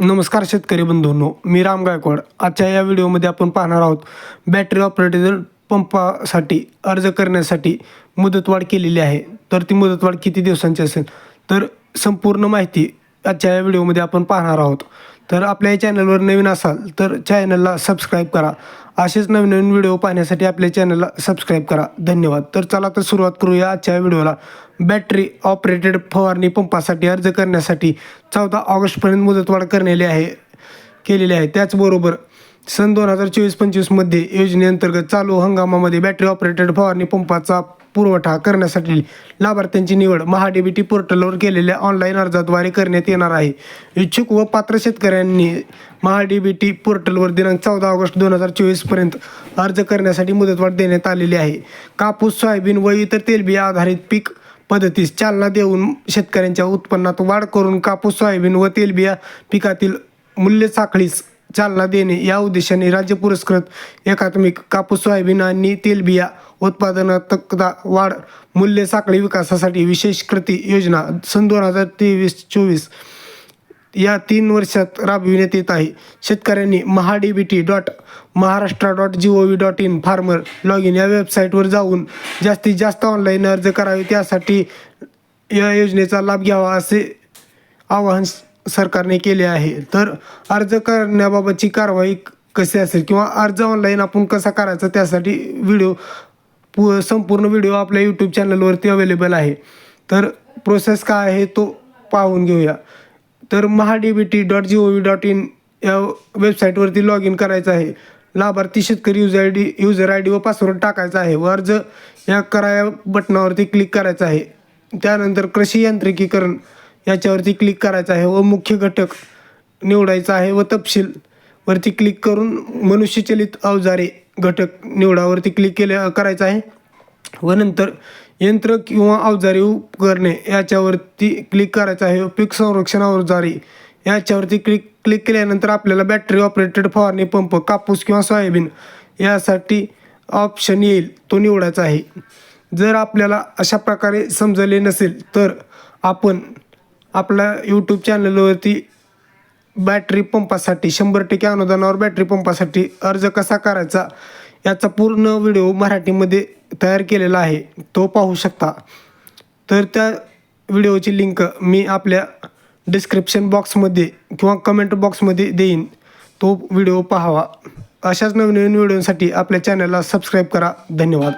नमस्कार शेतकरी बंधूंनो मी राम गायकवाड. आजच्या या व्हिडिओमध्ये आपण पाहणार आहोत बॅटरी ऑपरेटेड पंपासाठी अर्ज करण्यासाठी मुदतवाढ केलेली आहे. तर ती मुदतवाढ किती दिवसांची असेल? तर संपूर्ण माहिती आजच्या या व्हिडिओमध्ये आपण पाहणार आहोत. तर आपल्या या चॅनलवर नवीन असाल तर चॅनलला सबस्क्राईब करा. असेच नवीन नवीन व्हिडिओ पाहण्यासाठी आपल्या चॅनलला सबस्क्राईब करा. धन्यवाद. तर चला तर सुरुवात करूया आजच्या व्हिडिओला बॅटरी ऑपरेटेड फवारणी पंपासाठी अर्ज करण्यासाठी चौदा ऑगस्टपर्यंत मुदतवाढ करण्याली आहे केलेली आहे. त्याचबरोबर सन दोन हजार चोवीस पंचवीसमध्ये योजनेअंतर्गत चालू हंगामामध्ये बॅटरी ऑपरेटेड फवारणी पंपाचा पुरवठा करण्यासाठी लाभार्थ्यांची निवड महाडीबीटी पोर्टलवर केलेल्या ऑनलाईन अर्जाद्वारे करण्यात येणार आहे. इच्छुक व पात्र शेतकऱ्यांनी महाडीबीटी पोर्टलवर दिनांक चौदा ऑगस्ट दोन हजार चोवीसपर्यंत अर्ज करण्यासाठी मुदतवाढ देण्यात आलेली आहे. कापूस सोयाबीन व इतर तेलबिया आधारित पीक पद्धतीस चालना देऊन शेतकऱ्यांच्या उत्पन्नात वाढ करून कापूस सोयाबीन व तेलबिया पिकातील मूल्य साखळीस चालना देणे. या उद्देशाने राज्य पुरस्कृत एकात्मिक कापूस सोयाबीन आणि तेलबिया उत्पादनात्मकता वाढ मूल्य साखळी विकासासाठी विशेष कृती योजना सन दोन हजार तेवीस चोवीस या तीन वर्षात राबविण्यात येत आहे. शेतकऱ्यांनी MahaDBT dot Maharashtra dot G O V dot in farmer log in या वेबसाईटवर जाऊन जास्तीत जास्त ऑनलाईन अर्ज करावे. त्यासाठी या योजनेचा लाभ घ्यावा असे आवाहन सरकारने केले आहे. तर अर्ज करण्याबाबतची कारवाई कशी असेल किंवा अर्ज ऑनलाईन आपण कसा करायचा त्यासाठी व्हिडिओ पू संपूर्ण व्हिडिओ आपल्या यूट्यूब चॅनलवरती अवेलेबल आहे. तर प्रोसेस काय आहे तो पाहून घेऊया. तर MahaDBT dot G O V dot in या वेबसाईटवरती लॉग इन करायचं आहे. लाभार्थी शेतकरी user I D user I D व पासवर्ड टाकायचा आहे व अर्ज या करा या बटनावरती क्लिक करायचा आहे. त्यानंतर कृषी यांत्रिकीकरण. याच्यावरती क्लिक करायचं आहे. व मुख्य घटक निवडायचा आहे व तपशील वरती क्लिक करून मनुष्यचलित अवजारे घटक निवडावरती क्लिक केले करायचं आहे. व नंतर यंत्र किंवा अवजारे उपकरणे याच्यावरती क्लिक करायचं आहे. पीक संरक्षण अवजारे याच्यावरती क्लिक क्लिक केल्यानंतर आपल्याला बॅटरी ऑपरेटेड फवारणी पंप कापूस किंवा सोयाबीन यासाठी ऑप्शन येईल तो निवडायचा आहे. जर आपल्याला अशा प्रकारे समजले नसेल तर आपण आपल्या यूट्यूब चॅनलवरती बॅटरी पंपासाठी शंभर टक्के अनुदानावर बॅटरी पंपासाठी अर्ज कसा करायचा याचा पूर्ण व्हिडिओ मराठीमध्ये तयार केलेला आहे. तो पाहू शकता. तर त्या व्हिडिओची लिंक मी आपल्या डिस्क्रिप्शन बॉक्समध्ये किंवा कमेंट बॉक्समध्ये देईन. तो व्हिडिओ पाहावा. अशाच नवीन नवीन व्हिडिओसाठी आपल्या चॅनलला सबस्क्राईब करा. धन्यवाद.